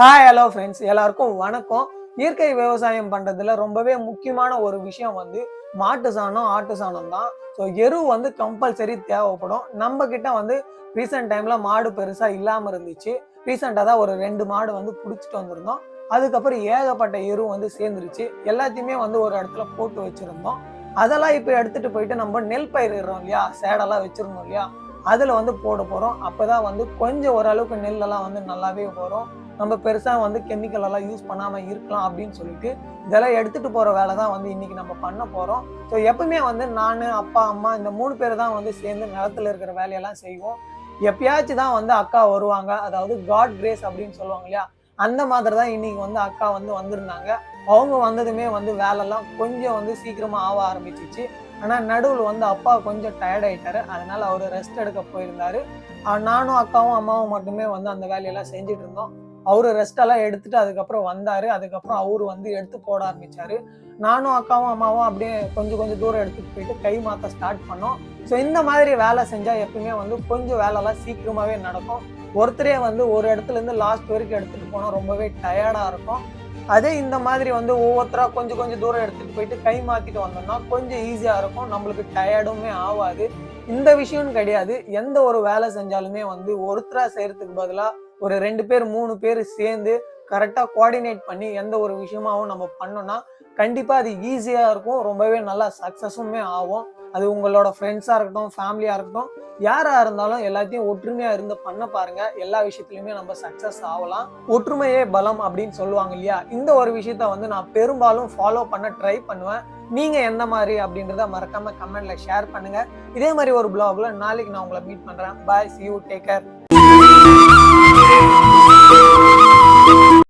Hi hello friends எல்லாருக்கும் வணக்கம். இயற்கை விவசாயம் பண்ணுறதுல ரொம்பவே முக்கியமான ஒரு விஷயம் வந்து மாட்டு சாணம் ஆட்டு சாணம் தான். ஸோ எரு வந்து கம்பல்சரி தேவைப்படும். நம்ம கிட்ட வந்து ரீசெண்ட் டைம்ல மாடு பெருசாக இல்லாமல் இருந்துச்சு. ரீசெண்டாக தான் ஒரு ரெண்டு மாடு வந்து பிடிச்சிட்டு வந்திருந்தோம். அதுக்கப்புறம் ஏகப்பட்ட எரு வந்து சேர்ந்துருச்சு. எல்லாத்தையுமே வந்து ஒரு இடத்துல போட்டு வச்சுருந்தோம். அதெல்லாம் இப்போ எடுத்துகிட்டு போயிட்டு நம்ம நெல் பயிரிடுறோம் இல்லையா? சேடெல்லாம் வச்சிருந்தோம் இல்லையா? அதில் வந்து போட போகிறோம் அப்போ தான் வந்து கொஞ்சம் ஓரளவுக்கு நெல்லெல்லாம் வந்து நல்லாவே வரும். நம்ம பெருசாக வந்து கெமிக்கல் எல்லாம் யூஸ் பண்ணாமல் இருக்கலாம் அப்படின்னு சொல்லிட்டு இதெல்லாம் எடுத்துகிட்டு போகிற வேலை தான் வந்து இன்றைக்கி நம்ம பண்ண போகிறோம் ஸோ எப்பவுமே வந்து நான் அப்பா அம்மா இந்த மூணு பேர் தான் வந்து சேர்ந்து நிலத்துல இருக்கிற வேலையெல்லாம் செய்வோம். எப்பயாச்சும் தான் வந்து அக்கா வருவாங்க. அதாவது காட் கிரேஸ் அப்படின்னு சொல்லுவாங்க இல்லையா? அந்த மாதிரி தான் இன்னைக்கு வந்து அக்கா வந்து வந்திருந்தாங்க. அவங்க வந்ததுமே வந்து வேலைலாம் கொஞ்சம் வந்து சீக்கிரமாக ஆக ஆரம்பிச்சிச்சு. ஆனால் நடுவில் வந்து அப்பா கொஞ்சம் டயர்ட் ஆயிட்டாரு. அதனால அவர் ரெஸ்ட் எடுக்க போயிருந்தாரு. நானும் அக்காவும் அம்மாவும் மட்டுமே வந்து அந்த வேலையெல்லாம் செஞ்சுட்டு இருந்தோம். அவர் ரெஸ்டெல்லாம் எடுத்துட்டு அதுக்கப்புறம் வந்தாரு. அதுக்கப்புறம் அவரு வந்து எடுத்து போட ஆரம்பிச்சாரு. நானும் அக்காவும் அம்மாவும் அப்படியே கொஞ்சம் கொஞ்சம் தூரம் எடுத்துட்டு போயிட்டு கை மாற்ற ஸ்டார்ட் பண்ணோம். ஸோ இந்த மாதிரி வேலை செஞ்சால் எப்பவுமே வந்து கொஞ்சம் வேலைலாம் சீக்கிரமாகவே நடக்கும். ஒருத்தரே வந்து ஒரு இடத்துலேருந்து லாஸ்ட் வரைக்கும் எடுத்துகிட்டு போனால் ரொம்பவே டயர்டாக இருக்கும். அதே இந்த மாதிரி வந்து ஒவ்வொருத்தராக கொஞ்சம் கொஞ்சம் தூரம் எடுத்துகிட்டு போயிட்டு கை மாற்றிட்டு வந்தோம்னா கொஞ்சம் ஈஸியாக இருக்கும். நம்மளுக்கு டயர்டுமே ஆகாது. இந்த விஷயம்னு கிடையாது. எந்த ஒரு வேலை செஞ்சாலுமே வந்து ஒருத்தராக செய்கிறதுக்கு பதிலாக ஒரு ரெண்டு பேர் மூணு பேர் சேர்ந்து கரெக்டாக கோஆர்டினேட் பண்ணி எந்த ஒரு விஷயமாவும் நம்ம பண்ணோம்னா கண்டிப்பாக அது ஈஸியாக இருக்கும். ரொம்பவே நல்லா சக்ஸஸுமே ஆகும். அது உங்களோட ஃப்ரெண்ட்ஸாக இருக்கட்டும் ஃபேமிலியாக இருக்கட்டும் யாராக இருந்தாலும் எல்லாத்தையும் ஒற்றுமையாக இருந்து பண்ண பாருங்க. எல்லா விஷயத்துலையுமே நம்ம சக்ஸஸ் ஆகலாம். ஒற்றுமையே பலம் அப்படின்னு சொல்லுவாங்க இல்லையா? இந்த ஒரு விஷயத்த வந்து நான் பெரும்பாலும் ஃபாலோ பண்ண ட்ரை பண்ணுவேன். நீங்கள் எந்த மாதிரி அப்படின்றத மறக்காமல் கமெண்ட்டில் ஷேர் பண்ணுங்க. இதே மாதிரி ஒரு பிளாகில் நாளைக்கு நான் உங்களை மீட் பண்ணுறேன் bye see you take care